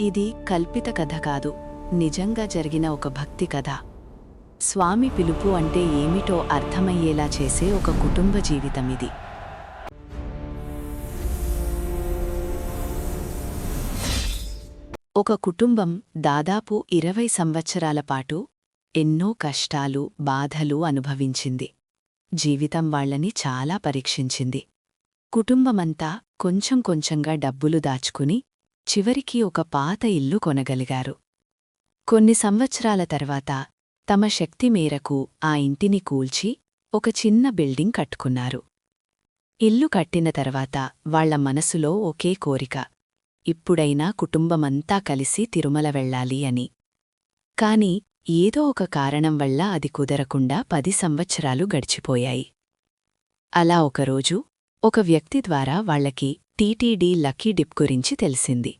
ఇది కల్పిత కథ కాదు నిజంగా జరిగిన ఒక భక్తి కథ. స్వామి పిలుపు అంటే ఏమిటో అర్థమయ్యేలా చేసే ఒక కుటుంబ జీవితం ఇది. ఒక కుటుంబం దాదాపు ఇరవై సంవత్సరాల పాటు ఎన్నో కష్టాలు బాధలు అనుభవించింది. జీవితం వాళ్ళని చాలా పరీక్షించింది. కుటుంబమంతా కొంచెం కొంచెంగా డబ్బులు దాచుకుని చివరికి ఒక పాత ఇల్లు కొనగలిగారు. కొన్ని సంవత్సరాల తర్వాత తమ శక్తి మేరకు ఆ ఇంటిని కూల్చి ఒక చిన్న బిల్డింగ్ కట్టుకున్నారు. ఇల్లు కట్టిన తర్వాత వాళ్ళ మనసులో ఒకే కోరిక ఇప్పుడైనా కుటుంబమంతా కలిసి తిరుమల వెళ్ళాలి అని. కాని ఏదో ఒక కారణం వల్ల అది కుదరకుండా పది సంవత్సరాలు గడిచిపోయాయి. అలా ఒకరోజు ఒక వ్యక్తి ద్వారా వాళ్ళకి టీటీడీ లక్కీ డిప్ గురించి తెలిసింది.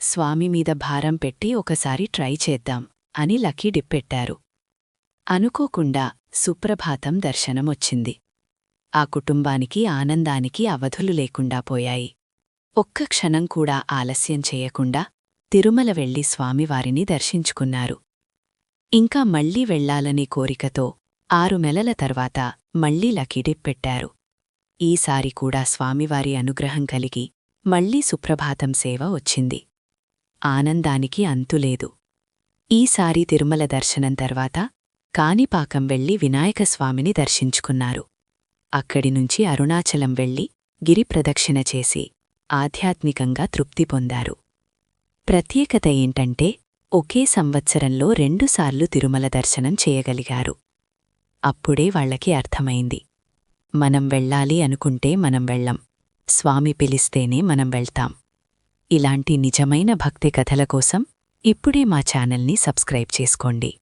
స్వామి మీద భారం పెట్టి ఒకసారి ట్రై చేద్దాం అని లక్కీ డిప్ పెట్టారు. అనుకోకుండా సుప్రభాతం దర్శనమొచ్చింది. ఆ కుటుంబానికి ఆనందానికి అవధులు లేకుండా పోయాయి. ఒక్క క్షణం కూడా ఆలస్యం చేయకుండా తిరుమల వెళ్ళి స్వామివారిని దర్శించుకున్నారు. ఇంకా మళ్ళీ వెళ్ళాలనే కోరికతో ఆరు నెలల తర్వాత మళ్ళీ లకీడిప్ పెట్టారు. ఈసారి కూడా స్వామివారి అనుగ్రహం కలిగి మళ్ళీ సుప్రభాతం సేవ వచ్చింది. ఆనందానికి అంతులేదు ఈసారి తిరుమల దర్శనం తర్వాత కాణిపాకం వెళ్ళి వినాయకస్వామిని దర్శించుకున్నారు. అక్కడినుంచి అరుణాచలం వెళ్ళి గిరిప్రదక్షిణ చేసి ఆధ్యాత్మికంగా తృప్తి పొందారు. ప్రత్యేకత ఏంటంటే ఒకే సంవత్సరంలో రెండుసార్లు తిరుమల దర్శనం చేయగలిగారు. అప్పుడే వాళ్ళకి అర్థమైంది. మనం వెళ్ళాలి అనుకుంటే మనం వెళ్ళం. స్వామి పిలిస్తేనే మనం వెళ్తాం. ఇలాంటి నిజమైన భక్తి కథల కోసం ఇప్పుడే మా ఛానల్ని సబ్స్క్రైబ్ చేసుకోండి.